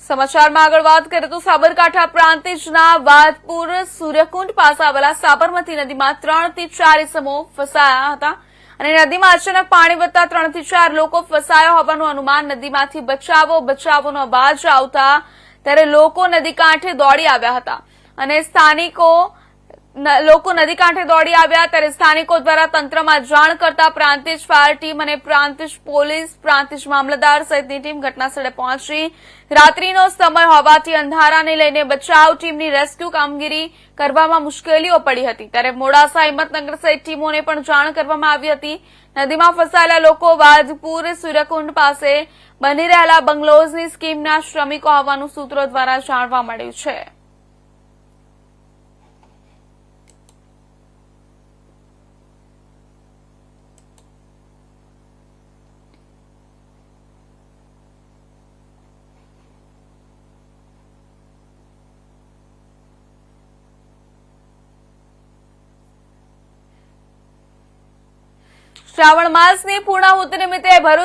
સમાચારમાં આગળ વાત કરીએ તો સાબરકાંઠા પ્રાંતિજના વાદપુર સૂર્યકુંડ પાસે આવેલા સાબરમતી નદીમાં ત્રણથી ચાર ઇસમો ફસાયા હતા અને નદીમાં અચાનક પાણી વધતા ત્રણથી ચાર લોકો ફસાયા હોવાનું અનુમાન નદીમાંથી બચાવો બચાવોનો અવાજ આવતા ત્યારે લોકો નદી કાંઠે દોડી આવ્યા હતા અને સ્થાનિકો લોકો નદી કાંઠે દોડી આવ્યા ત્યારે સ્થાનિકો દ્વારા તંત્રમાં જાણ કરતા પ્રાંતિજ ફાયર ટીમ અને પ્રાંતિજ પોલીસ, પ્રાંતિજ મામલતદાર સહિતની ટીમ ઘટનાસ્થળે પહોંચી. રાત્રિનો સમય હોવાથી અંધારાને લઈને બચાવ ટીમની રેસ્ક્યુ કામગીરી કરવામાં મુશ્કેલીઓ પડી હતી. ત્યારે મોડાસા, હિંમતનગર સહિત ટીમોને પણ જાણ કરવામાં આવી હતી. નદીમાં ફસાયેલા લોકો વાજપુર સૂર્યકુંડ પાસે બની રહેલા બંગલોઝની સ્કીમના શ્રમિકો હોવાનું સૂત્રો દ્વારા જાણવા મળ્યું છે. શ્રાવણ માસની પૂર્ણાહુતિ નિમિત્તે ભરૂચ